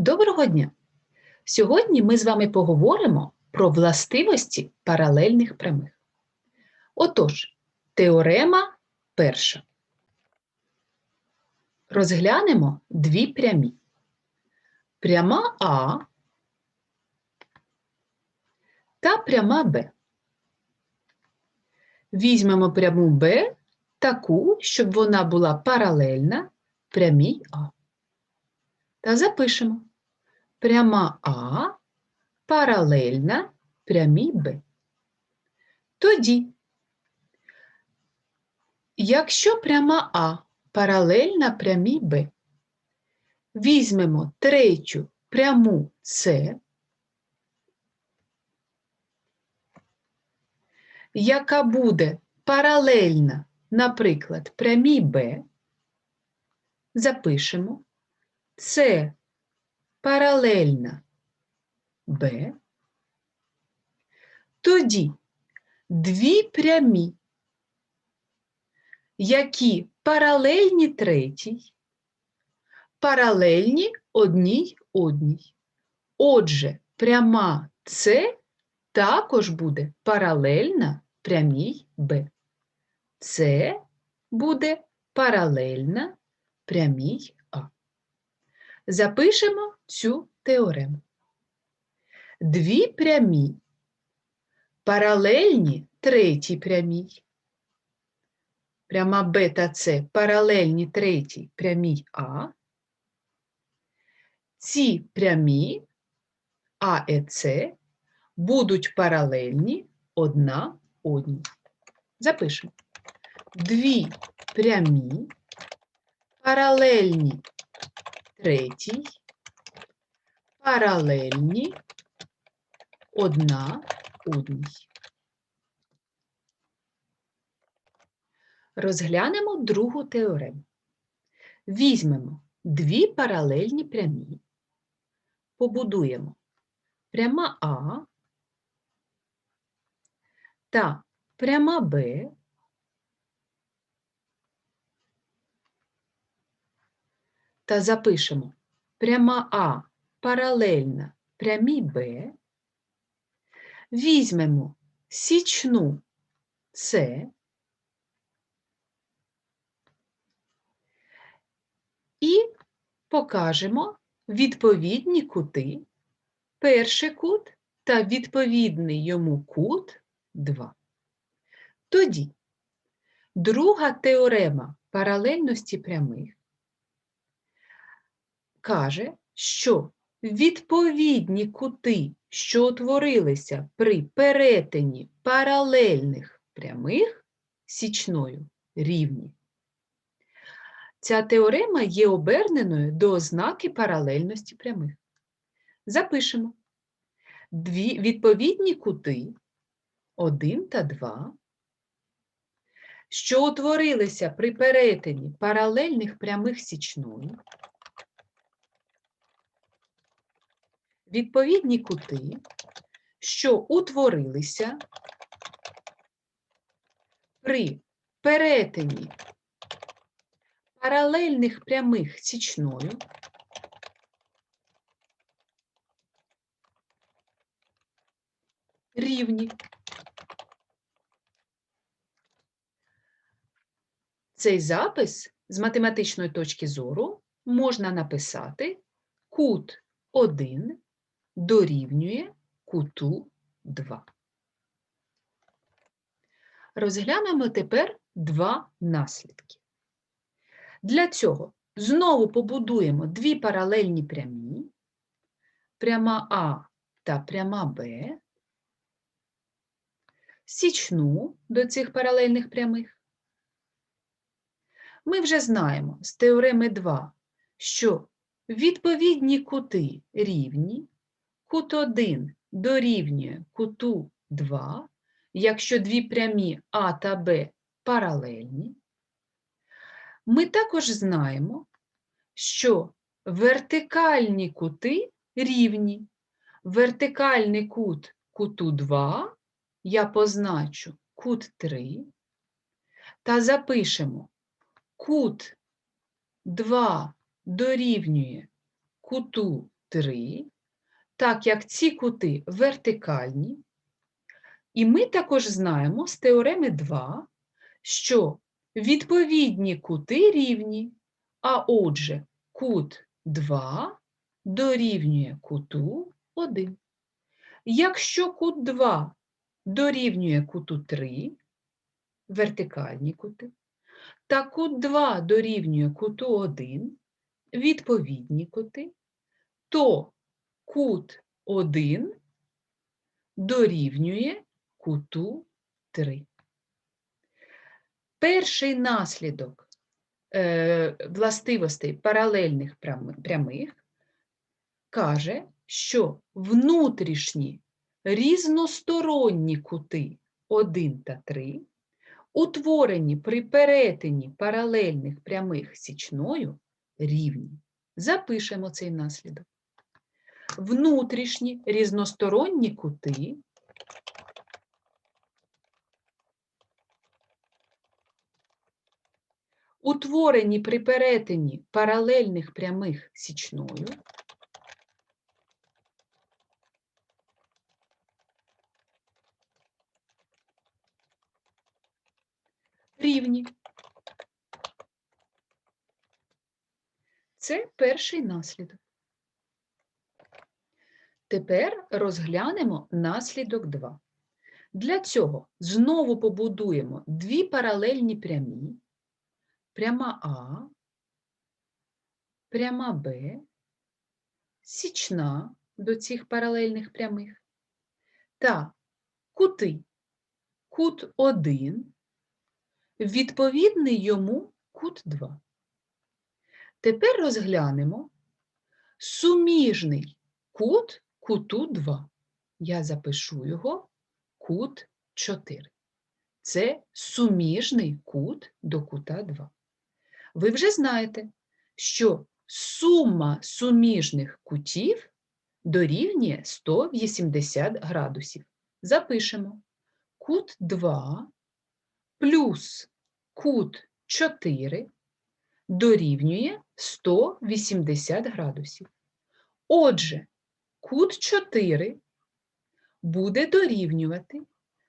Доброго дня! Сьогодні ми з вами поговоримо про властивості паралельних прямих. Отож, теорема перша. Розглянемо дві прямі. Пряма А та пряма Б. Візьмемо пряму Б таку, щоб вона була паралельна прямій А. Та запишемо. Пряма А паралельна прямій Б. Тоді, якщо пряма А паралельна прямій Б, візьмемо третю пряму С, яка буде паралельна, наприклад, прямій Б, запишемо С паралельна Б, тоді дві прямі, які паралельні третій, паралельні одній одній. Отже, пряма С також буде паралельна прямій Б. С буде паралельна прямій. Запишемо цю теорему. Дві прямі паралельні третій прямій. Пряма Б та С паралельні третій прямій А. Ці прямі А і С будуть паралельні одна одній. Запишемо. Дві прямі паралельні третій, паралельні одна одній. Розглянемо другу теорему. Візьмемо дві паралельні прямі, побудуємо пряма А та пряма Б та запишемо. Пряма А паралельна. Прямій Б, візьмемо січну С. І покажемо відповідні кути, перший кут та відповідний йому кут 2. Тоді друга теорема паралельності прямих каже, що відповідні кути, що утворилися при перетині паралельних прямих січною рівні. Ця теорема є оберненою до ознаки паралельності прямих. Запишемо дві відповідні кути 1 та 2, що утворилися при перетині паралельних прямих січною, відповідні кути, що утворилися при перетині паралельних прямих січною, рівні. Цей запис з математичної точки зору можна написати кут 1 дорівнює куту 2. Розглянемо тепер два наслідки. Для цього знову побудуємо дві паралельні прямі, пряма А та пряма Б, січну до цих паралельних прямих. Ми вже знаємо з теореми 2, що відповідні кути рівні, кут 1 дорівнює куту 2, якщо дві прямі А та Б паралельні. Ми також знаємо, що вертикальні кути рівні. Вертикальний кут куту 2 я позначу кут 3 та запишемо кут 2 дорівнює куту 3, так як ці кути вертикальні. І ми також знаємо з теореми 2, що відповідні кути рівні, а отже, кут 2 дорівнює куту 1. Якщо кут 2 дорівнює куту 3, вертикальні кути, та кут 2 дорівнює куту 1, відповідні кути, то кут 1 дорівнює куту 3. Перший наслідок е, властивостей паралельних прямих каже, що внутрішні різносторонні кути 1 та 3, утворені при перетині паралельних прямих січною, рівні. Запишемо цей наслідок. Внутрішні різносторонні кути утворені при перетині паралельних прямих січною, рівні. Це перший наслідок. Тепер розглянемо наслідок 2. Для цього знову побудуємо дві паралельні прямі, пряма А, пряма Б, січна до цих паралельних прямих та кути. Кут 1, відповідний йому кут 2. Тепер розглянемо суміжний кут куту 2. Я запишу його кут 4. Це суміжний кут до кута 2. Ви вже знаєте, що сума суміжних кутів дорівнює 180 градусів. Запишемо кут 2 плюс кут 4 дорівнює 180 градусів. Отже, кут 4 буде дорівнювати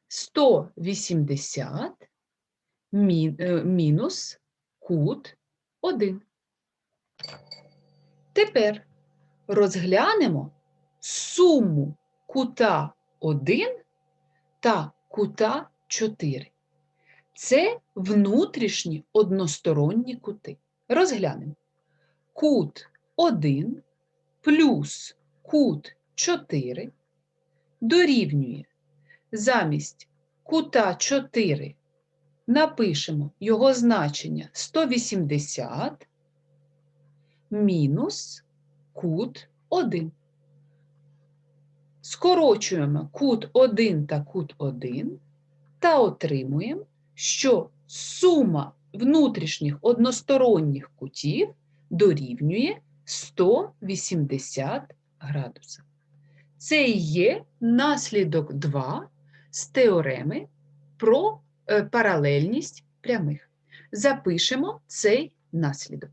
180 е, мінус кут 1. Тепер розглянемо суму кута 1 та кута 4. Це внутрішні односторонні кути. Розглянемо. Кут 1 плюс кут 4 дорівнює замість кута 4 напишемо його значення 180 мінус кут 1. Скорочуємо кут 1 та кут 1 та отримуємо, що сума внутрішніх односторонніх кутів дорівнює 180 градусів. Це і є наслідок 2 з теореми про е, паралельність прямих. Запишемо цей наслідок.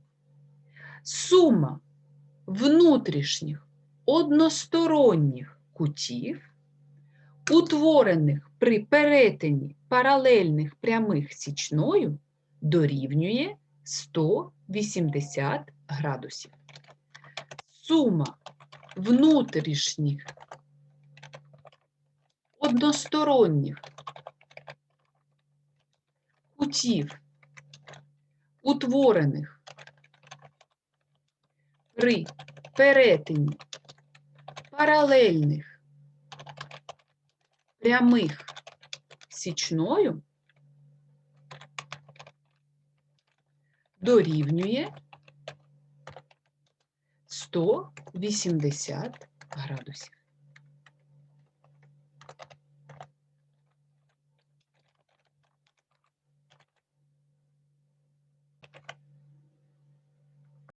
Сума внутрішніх односторонніх кутів, утворених при перетині паралельних прямих січною, дорівнює 180 градусів. Сума внутрішніх односторонніх кутів, утворених при перетині паралельних прямих січною дорівнює 180 градусів.